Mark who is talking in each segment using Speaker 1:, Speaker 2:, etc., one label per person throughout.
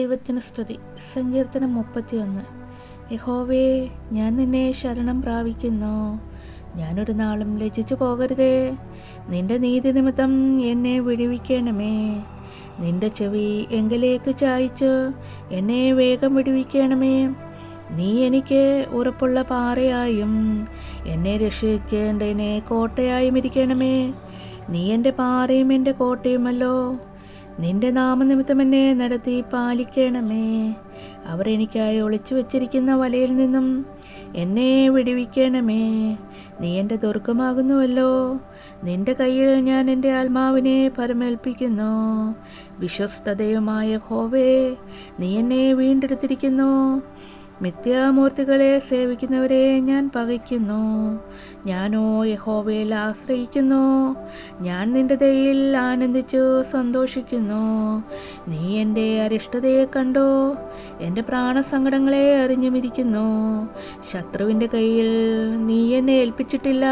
Speaker 1: ദൈവത്തിന് സ്തുതി. സങ്കീർത്തനം മുപ്പത്തിയൊന്ന്. യഹോവേ ഞാൻ നിന്നെ ശരണം പ്രാപിക്കുന്നു. ഞാനൊരു നാളും ലജിച്ചു പോകരുതേ. നിന്റെ നീതി നിമിത്തം എന്നെ വിടുവിക്കണമേ. നിന്റെ ചെവി എങ്കിലേക്ക് ചായച്ച് എന്നെ വേഗം വിടുവിക്കണമേ. നീ എനിക്ക് ഉറപ്പുള്ള പാറയായും എന്നെ രക്ഷിക്കേണ്ടതിനെ കോട്ടയായും ഇരിക്കണമേ. നീ എന്റെ പാറയും എന്റെ കോട്ടയുമല്ലോ. നിന്റെ നാമനിമിത്തം എന്നെ നടത്തി പാലിക്കണമേ. അവർ എനിക്കായി ഒളിച്ചു വച്ചിരിക്കുന്ന വലയിൽ നിന്നും എന്നെ വിടുവിക്കണമേ. നീ എന്റെ ദുർഗമാകുന്നുവല്ലോ. നിന്റെ കയ്യിൽ ഞാൻ എന്റെ ആത്മാവിനെ പരമേൽപ്പിക്കുന്നു. വിശ്വസ്തതയുമായ ഹോവേ നീ എന്നെ വീണ്ടെടുത്തിരിക്കുന്നു. മിഥ്യാമൂർത്തികളെ സേവിക്കുന്നവരെ ഞാൻ പകയ്ക്കുന്നു. ഞാനോ യഹോവയിൽ ആശ്രയിക്കുന്നു. ഞാൻ നിന്റെ ദയിൽ ആനന്ദിച്ചു സന്തോഷിക്കുന്നു. നീ എന്റെ അരിഷ്ടതയെ കണ്ടോ. എന്റെ പ്രാണസങ്കടങ്ങളെ അറിഞ്ഞുമിരിക്കുന്നു. ശത്രുവിന്റെ കയ്യിൽ നീ എന്നെ ഏൽപ്പിച്ചിട്ടില്ല.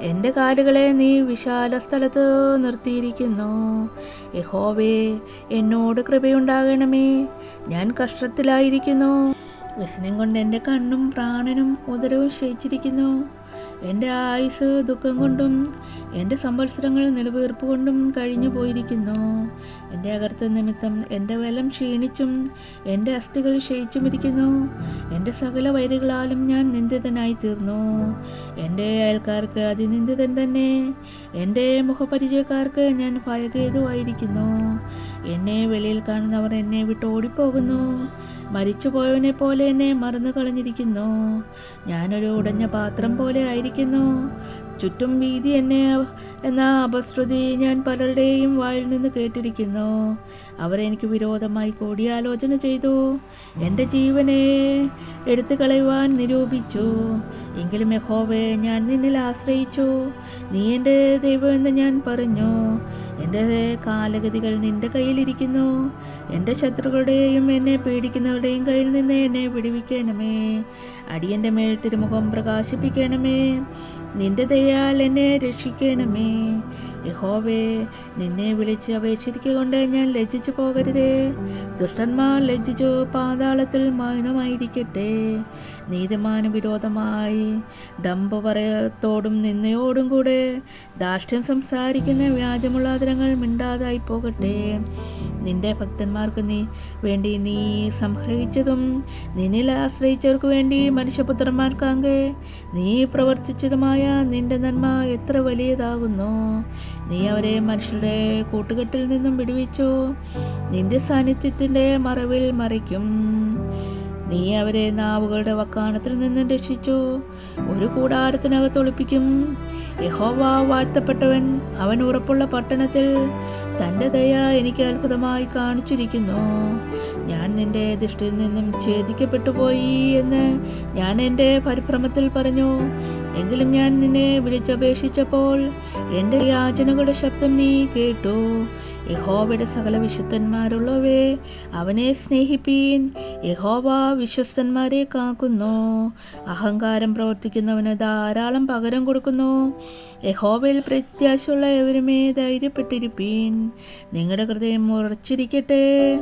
Speaker 1: എന്റെ കാലുകളെ നീ വിശാല സ്ഥലത്ത് നിർത്തിയിരിക്കുന്നു. യഹോവേ എന്നോട് കൃപയുണ്ടാകണമേ. ഞാൻ കഷ്ടത്തിലായിരിക്കുന്നു. വ്യസനം കൊണ്ട് എന്റെ കണ്ണും പ്രാണനും ഉദരവും ക്ഷയിച്ചിരിക്കുന്നു. എന്റെ ആയുസ് ദുഃഖം കൊണ്ടും എന്റെ സംവത്സരങ്ങൾ നിലവീർപ്പ് കൊണ്ടും കഴിഞ്ഞു പോയിരിക്കുന്നു. എന്റെ അകർത്ത നിമിത്തം എന്റെ വലം ക്ഷീണിച്ചും എന്റെ അസ്ഥികൾ ക്ഷയിച്ചും ഇരിക്കുന്നു എന്റെ സകല വൈരികളാലും ഞാൻ നിന്ദിതനായി തീർന്നു. എന്റെ അയൽക്കാർക്ക് അതിനിന്ദിതൻ തന്നെ. എന്റെ മുഖപരിചയക്കാർക്ക് ഞാൻ ഭയകേതുവായിരിക്കുന്നു. എന്നെ വെളിയിൽ കാണുന്നവർ എന്നെ വിട്ട് ഓടിപ്പോകുന്നു. മരിച്ചുപോയവനെ പോലെ എന്നെ മറന്നു കളഞ്ഞിരിക്കുന്നു. ഞാനൊരു ഉടഞ്ഞ പാത്രം പോലെ ആയിരിക്കുന്നു. ചുറ്റും വീതി എന്നെ എന്ന അപശ്രുതി ഞാൻ പലരുടെയും വായിൽ നിന്ന് കേട്ടിരിക്കുന്നു. അവരെനിക്ക് വിരോധമായി കൂടിയാലോചന ചെയ്തു. എന്റെ ജീവനെ എടുത്തു കളയുവാൻ നിരൂപിച്ചു. എങ്കിലും യഹോവേ ഞാൻ നിന്നിൽ ആശ്രയിച്ചു. നീ എന്റെ ദൈവമെന്ന് ഞാൻ പറഞ്ഞു. എന്റെ കാലഗതികൾ നിന്റെ കയ്യിലിരിക്കുന്നു. എന്റെ ശത്രുക്കളുടെയും എന്നെ പീഡിക്കുന്നവരുടെയും കയ്യിൽ നിന്ന് എന്നെ വിടുവിക്കണമേ. അടിയന്റെ മേൽ തിരുമുഖം പ്രകാശിപ്പിക്കണമേ. നിന്റെ ദയാൽ എന്നെ രക്ഷിക്കണമേ. യഹോവേ നിന്നെ വിളിച്ച് അപേക്ഷിക്കൊണ്ട് ഞാൻ ലജ്ജിച്ചു പോകരുതേ. ദുഷ്ടന്മാർ ലജ്ജിച്ചു പാതാളത്തിൽ മൗനമായിരിക്കട്ടെ. നീതിമാന വിരോധമായി ഡംബ പറയത്തോടും നിന്നയോടും കൂടെ ധാർഷ്ട്യം സംസാരിക്കുന്ന വ്യാജമുള്ള മിണ്ടാതായി പോകട്ടെ. നിന്റെ ഭക്തന്മാർക്ക് നീ വേണ്ടി നീ സംഗ്രഹിച്ചതും നിന്നിൽ ആശ്രയിച്ചവർക്ക് വേണ്ടി മനുഷ്യപുത്രന്മാർക്കാകെ നീ പ്രവർത്തിച്ചതുമായ നിന്റെ നന്മ എത്ര വലിയതാകുന്നു. നീ അവരെ മനുഷ്യരുടെ കൂട്ടുകെട്ടിൽ നിന്നും വിടുവിച്ചു. നിന്റെ സാന്നിധ്യത്തിന്റെ മറവിൽ മറിക്കും. നീ അവരെ നാവുകളുടെ വക്കാണത്തിൽ നിന്നും രക്ഷിച്ചു. ഒരു കൂടാരത്തിനകത്ത് ഒളിപ്പിക്കും. യഹോവ വാഴ്ത്തപ്പെട്ടവൻ അവൻ ഉറപ്പുള്ള പട്ടണത്തിൽ തന്റെ ദയ എനിക്ക് അത്ഭുതമായി കാണിച്ചിരിക്കുന്നു. ഞാൻ നിന്റെ ദൃഷ്ടിയിൽ നിന്നും ഛേദിക്കപ്പെട്ടു പോയി എന്ന് ഞാൻ എന്റെ പരിഭ്രമത്തിൽ പറഞ്ഞു. എങ്കിലും ഞാൻ നിന്നെ വിളിച്ചപേക്ഷിച്ചപ്പോൾ എന്റെ യാചനകളുടെ ശബ്ദം നീ കേട്ടു. യഹോവയുടെ സകല വിശുദ്ധന്മാരുള്ളവേ അവനെ സ്നേഹിപ്പീൻ യഹോവ വിശ്വസ്തന്മാരെ കാക്കുന്നു. അഹങ്കാരം പ്രവർത്തിക്കുന്നവന് ധാരാളം പകരം കൊടുക്കുന്നു. യഹോവയിൽ പ്രത്യാശയുള്ള എവരുമേ ധൈര്യപ്പെട്ടിരിപ്പീൻ. നിങ്ങളുടെ ഹൃദയം ഉറച്ചിരിക്കട്ടെ.